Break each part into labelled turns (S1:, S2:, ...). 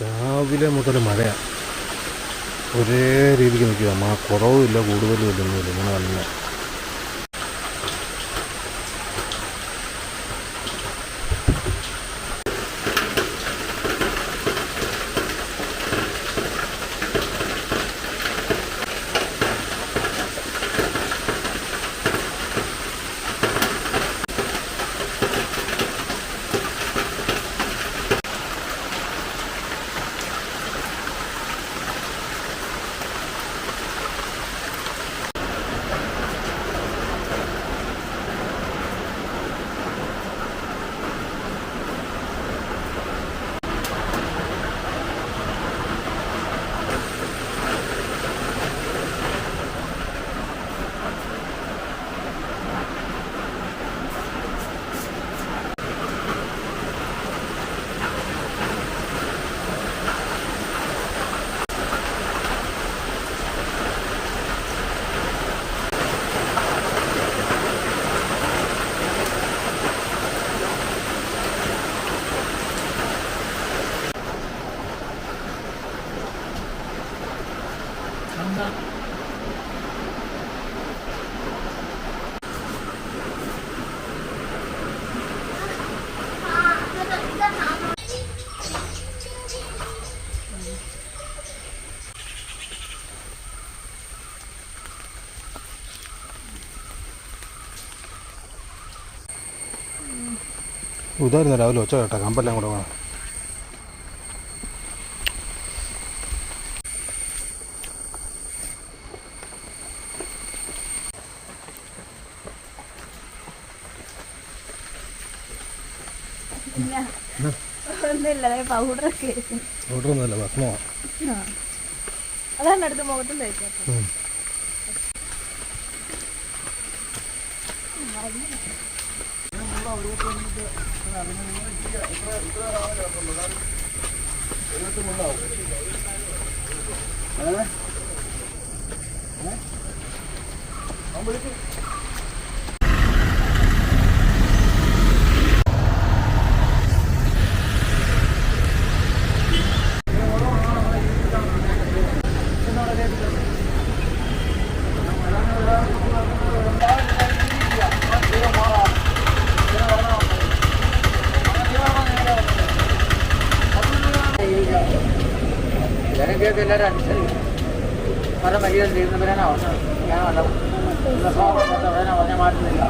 S1: രാവിലെ മുതൽ മഴയാണ് ഒരേ രീതിക്ക് നിൽക്കുക കുറവുമില്ല കൂടുതലും ഇല്ല ഇങ്ങനെ തന്നെ ഇതായിരുന്നു രാവിലെ ഒച്ച കേട്ടോ കമ്പെല്ലാം കൂടെ വേണം. ഭക്ഷണമാണ്
S2: അതാണ് അടുത്ത് മുഖത്തും തേക്കാം.
S1: ഉം.
S3: ജനങ്ങൾക്ക് എല്ലാവരും അനുസരിക്കും പല മര്യാദ ചെയ്യുന്നവരാണ് അവസരം ഞാൻ വന്നത് പറഞ്ഞാൽ പറഞ്ഞ മാറ്റുന്നില്ല.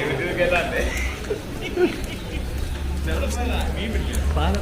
S4: యూట్యూబ్కి
S1: వెళ్ళాలి పాల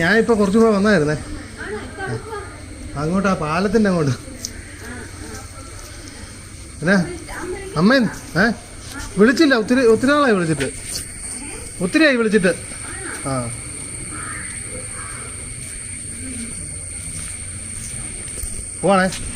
S1: ഞാനിപ്പോൾ കുറച്ചും കൂടെ വന്നായിരുന്നേ. അങ്ങോട്ട് ആ പാലത്തിന്റെ അങ്ങോട്ട്. എന്നാ? അമ്മ ഏ? വിളിച്ചില്ല ഒത്തിരി ഒത്തിരി നാളായി വിളിച്ചിട്ട്. ഒത്തിരിയായി വിളിച്ചിട്ട്. ആ. പോവാണേ.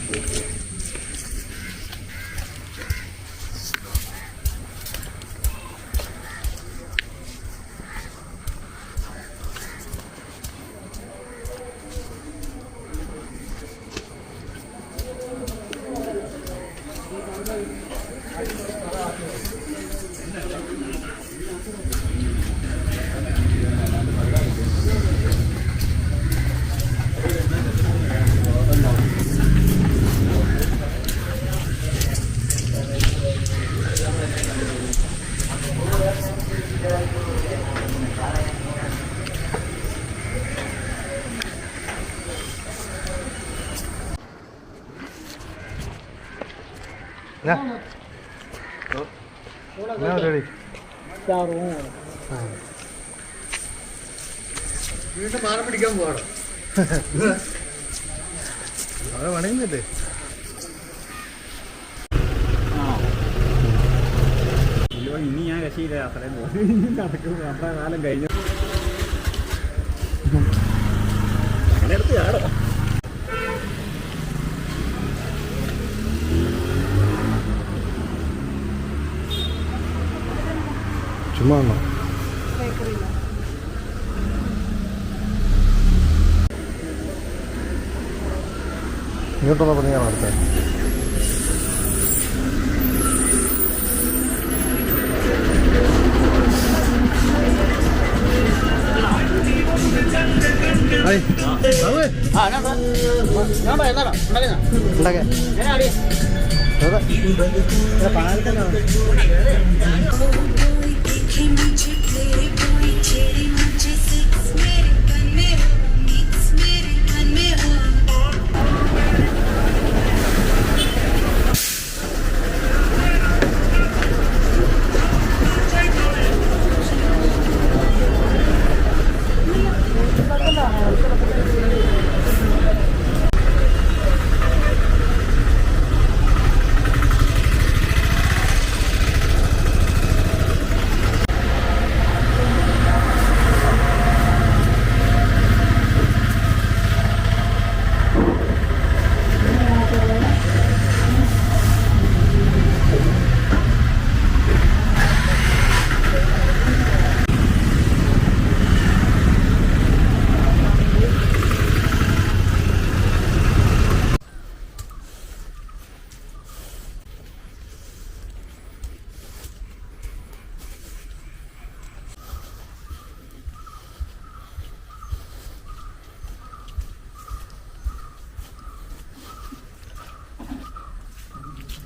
S1: അവിടെ പണിയുന്നില്ലേ
S5: ഇനി ഞാൻ രക്ഷയില്ല അത്രയും നടക്കും നമ്മുടെ കാലം കഴിഞ്ഞു എടുത്ത് ചാടോ
S1: ചുമ്മാ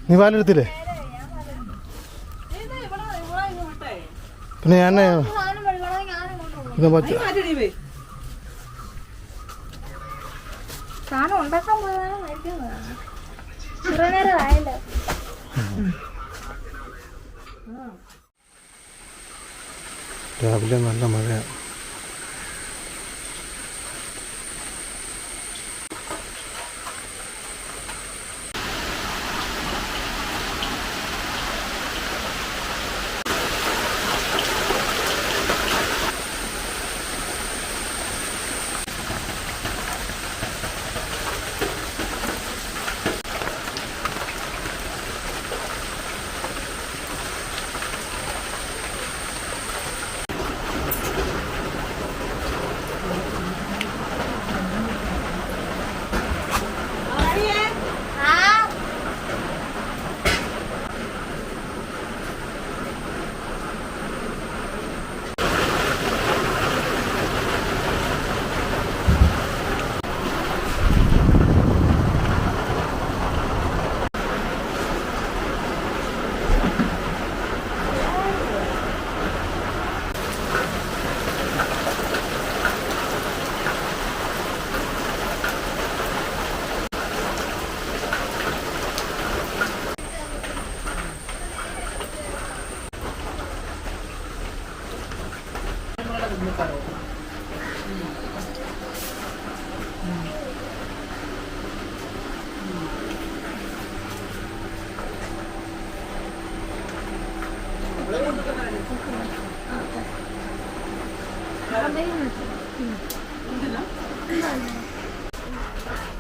S6: നീ പാലെടുത്തില്ലേ പിന്നെ ഞാൻ രാവിലെ നല്ല മഴയാണ്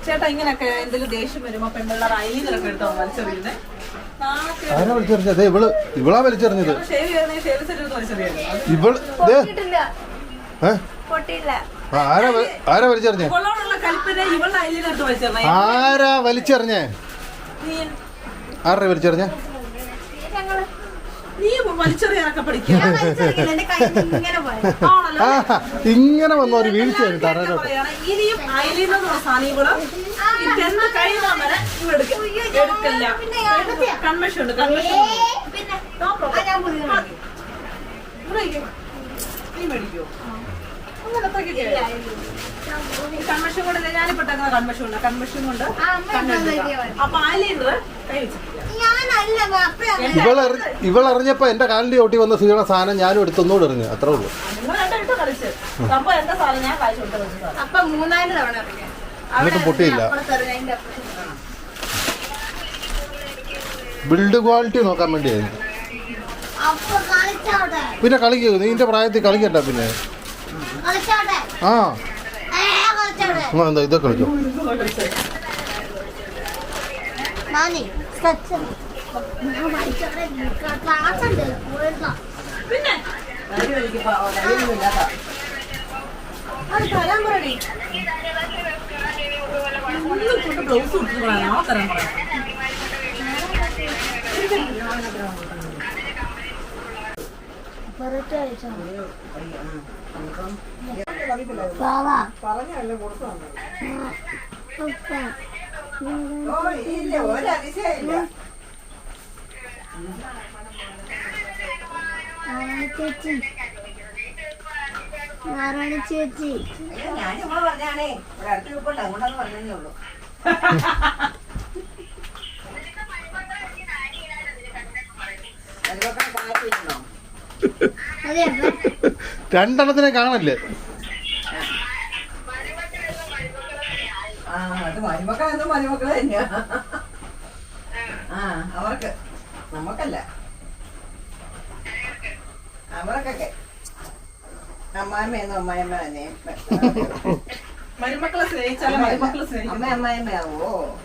S7: ചേട്ടാ ഇങ്ങനെയൊക്കെ എന്തെങ്കിലും ദേഷ്യം വരുമ്പോ പെൺപിള്ളേർ അയിലൊക്കെ എടുത്തോ വലിച്ചെറിയുന്നത് നാളെ
S6: ആരാ വലിച്ചെറിഞ്ഞത്? ഇവൾ ഇവളാ വലിച്ചെറിഞ്ഞത്. ഇവൾ ആരാ വലിച്ചെറിഞ്ഞേ? ആരാ വലിച്ചെറിഞ്ഞേ?
S7: നീ
S6: ആരാ വലിച്ചെറിഞ്ഞേ?
S7: നീ വലിച്ചെറിയാനൊക്കെ പഠിക്കുക.
S2: ഇങ്ങനെ
S6: വന്ന ഒരു
S7: വീഴ്ച ഇനിയും അയലിന്നുള്ള സാധനം ഇവൾ ഈ ടെൻത്ത് കഴിയുന്ന വരെ എടുക്കില്ല. കൺവെൻഷൻ ഉണ്ട് കൺവെൻഷൻ. നീ മേടിക്കോ. കൊണ്ട് ഞാനിപ്പോ കൺവെൻഷൻ ഉണ്ട്. കൺവെൻഷൻ കൊണ്ട്. അപ്പൊ ആലിയുണ്ട് കൈ വെച്ചിട്ടില്ല
S6: ഇവളെറി ഇവളെറിഞ്ഞപ്പോ എന്റെ കാലിന്റെ ഓട്ടി വന്ന സീണ സാധനം ഞാനും എടുത്തൊന്നുകൂടെ എറിഞ്ഞു അത്രേ ഉള്ളൂ. എന്നിട്ടും പൊട്ടിയില്ല ബിൽഡ് ക്വാളിറ്റി നോക്കാൻ വേണ്ടിയായിരുന്നു പിന്നെ കളിക്കൂ നീന്റെ പ്രായത്തിൽ കളിക്കണ്ട പിന്നെ. ആ.
S2: എന്താ ഇതൊക്കെ
S6: ആ, ഇതൊക്കെ കളിച്ചോ
S2: നാനി സ്കെച്ച് ക്ലാസ് ഉണ്ട് പോയിരുന്നോ
S7: പിന്നെ? അത് തരാൻ പറയണേ കൊണ്ട് ബ്ലൗസ് കൊടുത്തിട്ട് ആ തരാൻ പറയാം പറഞ്ഞല്ലേ കൊടുത്തു
S2: ചേച്ചി നാരായണ ചേച്ചി
S7: ഞാൻ ചുമ്മാ പറഞ്ഞാണേ ഇവിടെ അടുത്ത് കിടപ്പുണ്ട് അങ്ങോട്ടൊന്ന് പറഞ്ഞേ ഉള്ളൂ
S6: രണ്ടെണ്ണത്തിനെ കാണല്ലേ?
S7: മരുമക്കൾ എന്നും മരുമക്കൾ തന്നെയാ. ആ. അവർക്ക്. നമുക്കല്ല അവർക്കൊക്കെ. അമ്മായിമ്മയെന്നും അമ്മായിമ്മ തന്നെ. മരുമക്കളെ സ്നേഹിച്ചാലും മരുമക്കളെ സ്നേഹിക്കും. അമ്മ അമ്മായിമ്മയാവോ.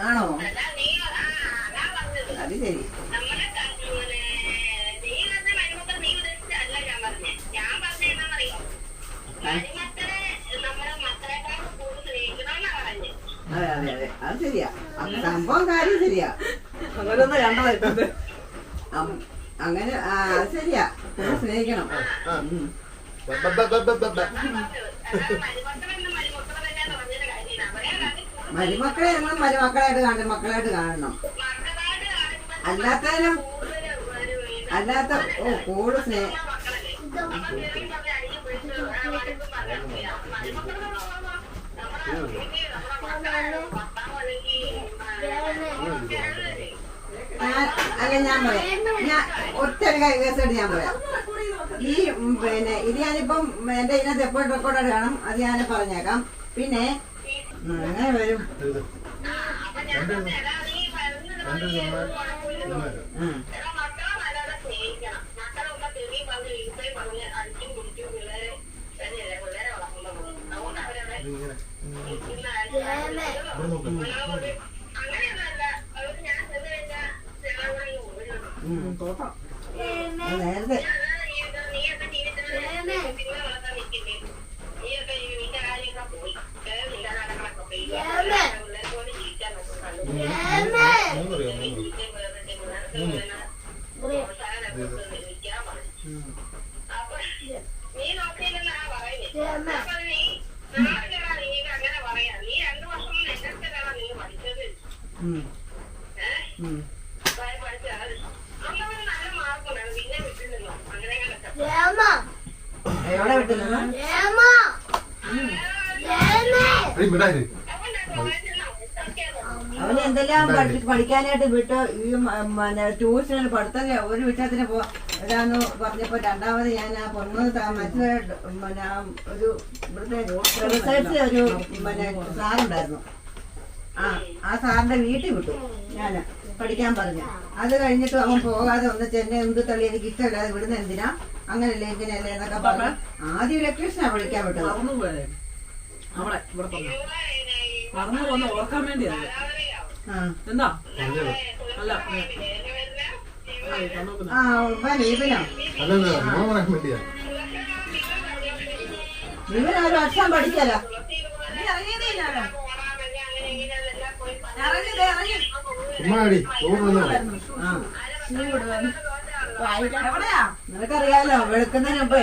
S7: ആണോ? അത് ശരി. ശരിയാ. അങ്ങനൊന്നും കണ്ടത് അങ്ങനെ അത് ശരിയാ. കൂടുതൽ സ്നേഹിക്കണം.
S8: മരുമക്കളെ ഞങ്ങൾ മരുമക്കളായിട്ട് കാണണം മക്കളായിട്ട് കാണണം. അല്ലാത്തതിനും അല്ലാത്ത ഓ കൂട് സ്നേ അല്ല ഞാൻ പറയാം. ഞാൻ ഒറ്റ ഒരു കേസായിട്ട് ഞാൻ പറയാം. ഈ പിന്നെ ഇത് ഞാനിപ്പം എന്റെ ഇതിനകത്ത് എപ്പോഴും റെക്കോർഡ് കാണും. അത് ഞാൻ പറഞ്ഞേക്കാം. പിന്നെ അങ്ങനെ വരും. ഉം. അത് നേരത്തെ ഉം. ഉം. എവിടെ വിട്ടില്ല അവന് എന്തെല്ലാം പഠിക്കാനായിട്ട് വിട്ട് ഈ പിന്നെ ട്യൂഷന് പഠിത്തം ഒരു വിഷയത്തിന് പോ ഇതാന്ന് പറഞ്ഞപ്പോ രണ്ടാമത് ഞാൻ ആ പൊന്നത് മറ്റേ ഒരു പിന്നെ സാറുണ്ടായിരുന്നു. ആ ആ സാറിന്റെ വീട്ടിൽ വിട്ടു. ഞാൻ പഠിക്കാൻ പറഞ്ഞു. അത് കഴിഞ്ഞിട്ട് അവൻ പോകാതെ ഒന്ന് ചെന്നെ എന്ത് തള്ളി എനിക്ക് ഇഷ്ടമില്ലാതെ വിടുന്ന എന്തിനാ? അങ്ങനല്ലേ ഇങ്ങനെയല്ലേ എന്നൊക്കെ പറഞ്ഞു. ആദ്യം ഇലക്ട്രീഷനാ വിളിക്കാൻ വിട്ടത്.
S7: മറന്നു പോന്ന് ഓർക്കാൻ വേണ്ടിയാണ് എന്താ? അല്ല
S8: ഇവൻ ഒരു വർഷം പഠിക്കല നിനക്കറിയാലോ വെളുക്കുന്നതിന് മുമ്പേ.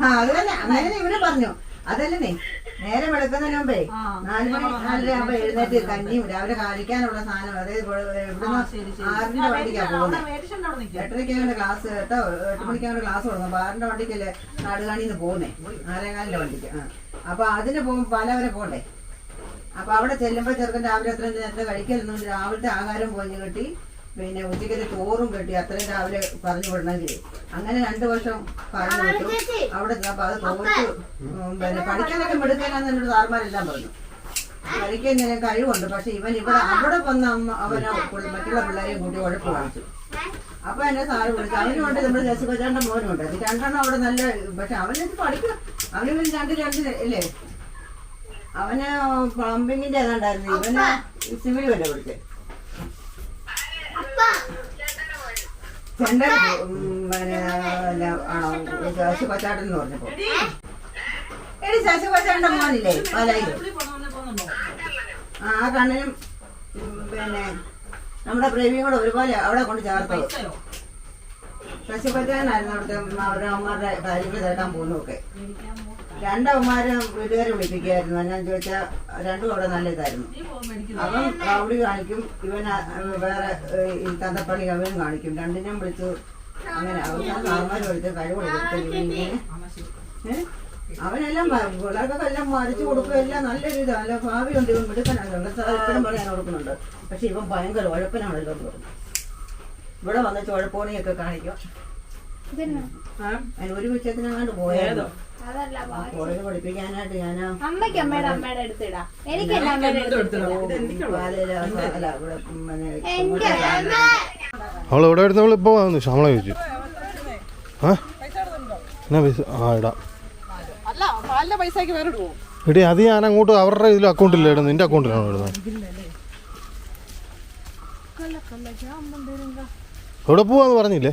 S8: ആ അത് തന്നെ. അങ്ങനെ ഇവനെ പറഞ്ഞു. അതല്ലേ നേരെ വെളുക്കുന്നതിന് മുമ്പേ നാല് മണി നാലര ആകുമ്പോ എഴുന്നേറ്റ് കഞ്ഞിയും രാവിലെ കാണിക്കാനുള്ള സാധനം അതായത് ഇവിടെ- ഇവിടുന്ന് ആറിന്റെ വണ്ടിക്കാ പോകുന്നത്. എട്ടരയ്ക്കാണ് ക്ലാസ് കേട്ടോ എട്ട് മണിക്കാണ് ക്ലാസ് തുടങ്ങും അപ്പൊ ആറിന്റെ വണ്ടിക്കല്ലേ നാടുകാണിന്ന് പോകുന്നേ? നാലേകാലിന്റെ വണ്ടിക്ക്. അപ്പൊ അതിന് പോകുമ്പോ പല വരെ പോണ്ടേ? അപ്പൊ അവിടെ ചെല്ലുമ്പോ ചെറുക്കൻ രാവിലെ എത്ര നേരത്തെ കഴിക്കലൊന്നും രാവിലത്തെ ആഹാരം പോഞ്ഞു കെട്ടി. പിന്നെ ഉച്ചയ്ക്ക് ചോറും കെട്ടി. അത്രയും രാവിലെ പറഞ്ഞു വിടണമെങ്കിൽ അങ്ങനെ രണ്ടു വർഷം പറഞ്ഞു വിട്ടു. അവിടെ അത് തോറ്റു. പിന്നെ പഠിക്കാനൊക്കെ മെടുക്കാനാന്ന് എന്നോട് സാർമാരെല്ലാം പറഞ്ഞു. പഠിക്കാൻ ഞാൻ കഴിവുണ്ട്. പക്ഷെ ഇവൻ ഇവിടെ അവിടെ വന്ന അമ്മ അവനെ മറ്റുള്ള പിള്ളേരെയും കൂട്ടി ഉഴപ്പ് കാണിച്ചു. അപ്പൊ എന്നെ സാറ് വിളിച്ചു. അവനുണ്ട് നമ്മുടെ ജസിബച്ചാന്റെ മോനുണ്ട്. രണ്ടെണ്ണം അവിടെ നല്ല പക്ഷെ അവനത് പഠിക്കും അവന് രണ്ട് രണ്ട് ഇല്ലേ? അവന് പ്ലംബിങ്ങിന്റെ ഏതാണ്ടായിരുന്നു ഇവന് സിവിൽ വല്ല പഠിച്ചത് പിന്നെ ആണോ? ശശി കൊച്ചാട്ടൻ എന്ന് പറഞ്ഞപ്പോ. എടി. ശശി കൊച്ചാട്ടന്റെ മോനില്ലേ? പാലായിൽ ആ കണ്ണിനും പിന്നെ നമ്മുടെ പ്രേമിയും കൂടെ ഒരുപോലെ അവിടെ കൊണ്ട് ചേർത്തത്. ശശി കൊച്ചാനായിരുന്നു അവിടുത്തെ അവരുടെ അമ്മമാരുടെ കാര്യങ്ങൾ കേൾക്കാൻ പോകുന്നതൊക്കെ. രണ്ടമ്മമാരും വീട്ടുകാരെ വിളിപ്പിക്കായിരുന്നു എന്നാന്ന് ചോദിച്ചാൽ രണ്ടും അവിടെ നല്ല ഇതായിരുന്നു അവൻ അവിടെ കാണിക്കും ഇവൻ വേറെ ഈ തന്തപ്പള്ളി അവനും കാണിക്കും. രണ്ടിനും വിളിച്ചു. അങ്ങനെ അവസാനം സാർമാർ വിളിച്ച് കഴിവ് ഇങ്ങനെ ഏഹ്? അവനെല്ലാം പിള്ളേർക്കൊക്കെ എല്ലാം മറിച്ചു കൊടുക്കുക എല്ലാം നല്ലൊരു ഇതാണ് ഭാവിയുണ്ട്. ഇവൻ മിടുക്കനാണ്. എപ്പോഴും പറയാൻ കൊടുക്കുന്നുണ്ട് പക്ഷെ ഇവൻ ഭയങ്കര ഉഴപ്പനാണല്ലോ എന്ന് പറഞ്ഞു. ഇവിടെ വന്ന ചുഴപ്പോണിയൊക്കെ കാണിക്കും? അതിന് ഒരു വിഷയത്തിനങ്ങാണ്ട്
S2: പോയതോ.
S8: പോയത് പഠിപ്പിക്കാനായിട്ട് ഞാൻ
S2: അമ്മയ്ക്ക് അമ്മയുടെ അമ്മയുടെ അടുത്തിടാ. എനിക്ക്
S6: അവൾ എവിടെ എടുത്ത് അവൾ ഇപ്പോൾ വന്നു ശമ്പളം ചോദിച്ചു. ആ എന്നാ പൈസ? ആ ഇടാം എടി അത് ഞാൻ അങ്ങോട്ട് അവരുടെ ഇതിൽ അക്കൗണ്ടില്ല ഇടുന്നത് നിന്റെ അക്കൗണ്ടിലാണോ ഇടുന്നത്? എവിടെ പോവാന്ന് പറഞ്ഞില്ലേ?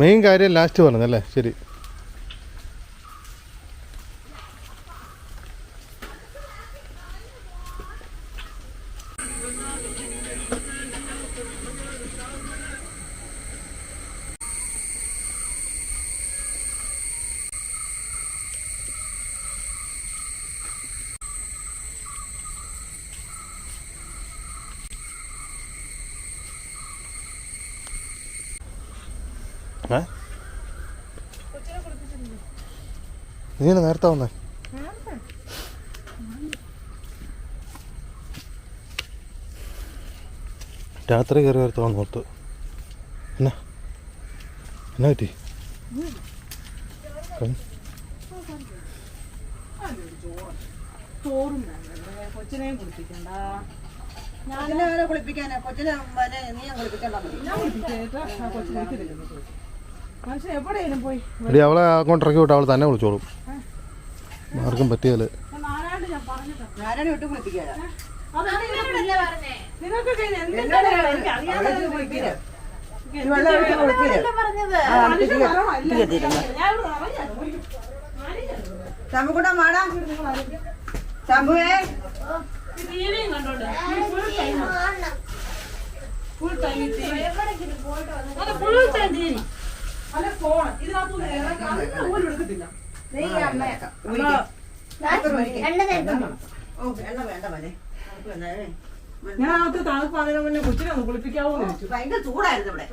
S6: മെയിൻ കാര്യം ലാസ്റ്റ് പറഞ്ഞല്ലേ കോപ്പി നീ നീയാണ് നേരത്തെ വന്നേ. രാത്രി കയറി നേരത്തെ വന്നോട്ട് എന്നാ? എന്നാ പറ്റി?
S7: കൊച്ചിനെയും കുളിപ്പിക്കണ്ട.
S8: ഞാനെ കുളിപ്പിക്കാനാ? കൊച്ചിനെ നീ
S7: ഞാൻ കുളിപ്പിക്കണ്ട കൊച്ചിനെ
S6: എടി അവളെ അങ്ങോട്ട് ഇറക്കി വിട്ട് അവൾ തന്നെ വിളിച്ചോളും. ആർക്കും പറ്റിയാൽ.
S7: ഞാൻ
S8: ടൈം മാടാ
S7: കണ്ടോണ്ട്. ഫുൾ ടൈം ഫുൾ ടൈം അല്ല ഫോൺ ഇതിനകത്ത് ഇറങ്ങി അതൊന്നും പോലും എടുക്കത്തില്ല.
S8: നീ അമ്മയൊക്കെ
S2: രണ്ട് നേരത്തെ
S8: ഓ എണ്ണ വേണ്ട. മോനെ. വേണ്ടേ?
S7: ഞാൻ അകത്ത് തണുപ്പ് അതിന് മുന്നേ കൊച്ചിനെ ഒന്ന് കുളിപ്പിക്കാവോ
S8: ഭയങ്കര ചൂടായിരുന്നു ഇവിടെ.